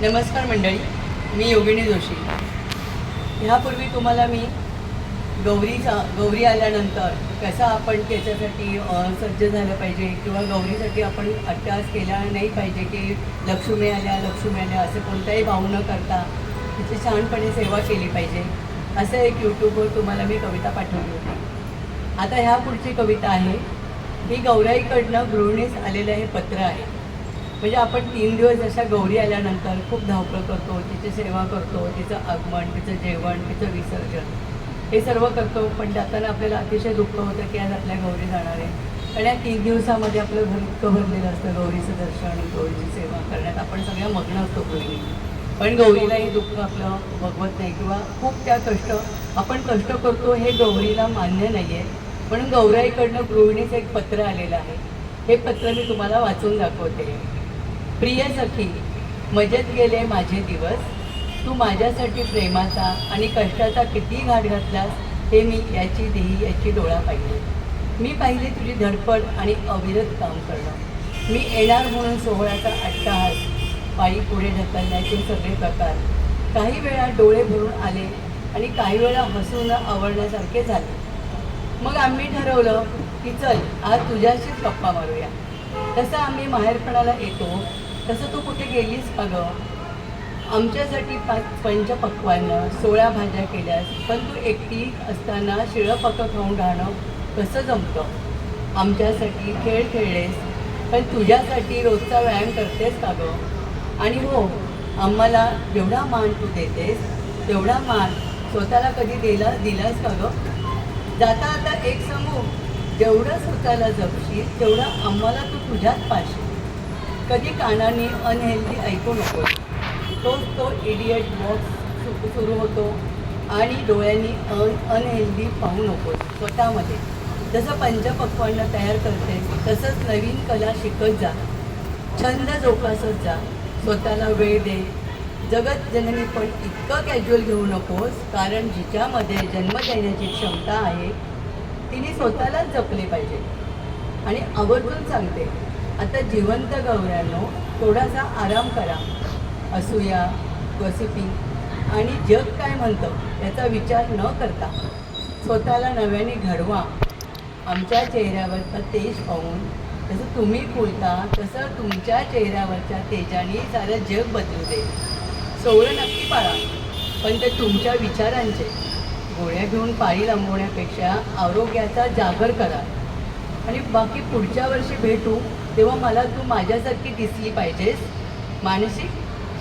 नमस्कार मंडळी मी योगिनी जोशी. ह्यापूर्वी तुम्हाला मी गौरीचा गौरी आल्यानंतर कसा आपण त्याच्यासाठी सज्ज झालं पाहिजे किंवा गौरीसाठी आपण अट्टास केला नाही पाहिजे की लक्ष्मी आल्या लक्ष्मी आल्या असं कोणताही भाव न करता तिची छानपणे सेवा केली पाहिजे असं एक यूट्यूबवर तुम्हाला मी कविता पाठवली होती. आता ह्या पुढची कविता आहे ही गौराईकडनं गृहिणीस आलेलं हे पत्र आहे. म्हणजे आपण तीन दिवस जशा गौरी आल्यानंतर खूप धावपळ करतो तिची सेवा करतो तिचं आगमन तिचं जेवण तिचं विसर्जन हे सर्व करतो. पण जाताना आपल्याला अतिशय दुःख होतं की आज आपल्या गौरी जाणार आहे. कारण या तीन दिवसामध्ये आपलं घर इतकं भरलेलं असतं गौरीचं दर्शन गौरीची सेवा करण्यात. आपण सगळ्या मग्न असतो गृहिणी पण गौरीलाही दुःख आपलं बघवत नाही किंवा खूप त्या कष्ट आपण कष्ट करतो हे गौरीला मान्य नाही आहे म्हणून गौराईकडनं गृहिणीचं एक पत्र आलेलं आहे. हे पत्र मी तुम्हाला वाचून दाखवते. प्रिय सखी मजेत गेले माझे दिवस. तू माझ्यासाठी प्रेमाचा आणि कष्टाचा किती घाट घातलास हे मी याची देही याची डोळा पाहिली. मी पाहिली तुझी धडपड आणि अविरत काम करणं. मी येणार म्हणून सोहळ्याचा अट्टाहास पायी पुढे ढकलण्याचे सगळे प्रकार. काही वेळा डोळे भरून आले आणि काही वेळा हसून आवडण्यासारखे झाले. मग आम्ही ठरवलं की चल आज तुझ्याशीच गप्पा मारूया. तसं आम्ही माहेरपणाला येतो. तसं तू कुठे गेलीस का गं आमच्यासाठी पाच पंचपक्वानं सोळा भाज्या केल्यास पण तू एकटी असताना शिळं पकं खाऊन राहणं कसं जमतं? आमच्यासाठी खेळ खेळलेस पण तुझ्यासाठी रोजचा व्यायाम करतेस का गं? आणि हो आम्हाला जेवढा मान तू देतेस तेवढा मान स्वतःला कधी दिला दिलास का गं? जाता आता एक सांगू? जेवढं स्वतःला जपशील तेवढं आम्हाला तू तुझ्यात पाशील कधी कानाने अनहेल्दी ऐकू नकोस तोच तो इडियट बॉक्स सुरू होतो आणि डोळ्यांनी अन अनहेल्दी पाहू नकोस स्वतःमध्ये. जसं पंचपक्वांना तयार करते तसंच नवीन कला शिकत जा. छंद जोपासत जा. स्वतःला वेळ दे. जगत जननी पण इतकं कॅज्युअल घेऊ नकोस कारण जिच्यामध्ये जन्म देण्याची क्षमता आहे तिने स्वतःलाच जपले पाहिजे. आणि आवर्जून सांगते आता जिवंत गौऱ्यांनो थोडासा आराम करा. असूया गॉसिपिंग आणि जग काय म्हणतं याचा विचार न करता स्वतःला नव्याने घडवा. आमच्या चेहऱ्यावरचं तेज पाहून जसं तुम्ही फुलता तसं तुमच्या चेहऱ्यावरच्या तेजाने सारं जग बदलू दे. सोहळं नक्की पाळा पण ते तुमच्या विचारांचे. गोळ्या घेऊन पाळी लांबवण्यापेक्षा आरोग्याचा जागर करा. आणि बाकी पुढच्या वर्षी भेटू तेव्हा मला तू माझ्यासारखी दिसली पाहिजेस. मानसिक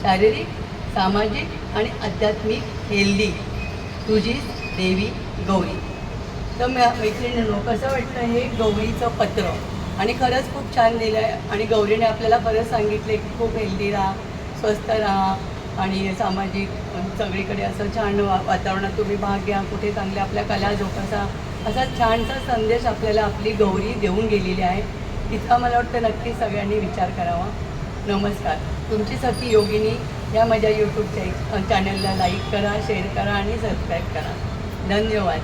शारीरिक सामाजिक आणि आध्यात्मिक हेल्दी. तुझी देवी गौरी. तर मी मैत्रिणींनो कसं वाटतं हे गौरीचं पत्र? आणि खरंच खूप छान लिहिलं आहे आणि गौरीने आपल्याला खरंच सांगितले की खूप हेल्दी राहा स्वस्थ राहा. आणि सामाजिक सगळीकडे असं छान वा वातावरणात तुम्ही भाग घ्या कुठे चांगल्या आपल्या कला जोपासा. असा छानसा संदेश आपल्याला आपली गौरी देऊन गेलेली आहे. तिचा मला वाटतं नक्की सगळ्यांनी विचार करावा. नमस्कार. तुमची सखी योगिनी या माझ्या यूट्यूब चॅ चॅनलला लाईक करा शेअर करा आणि सबस्क्राईब करा. धन्यवाद.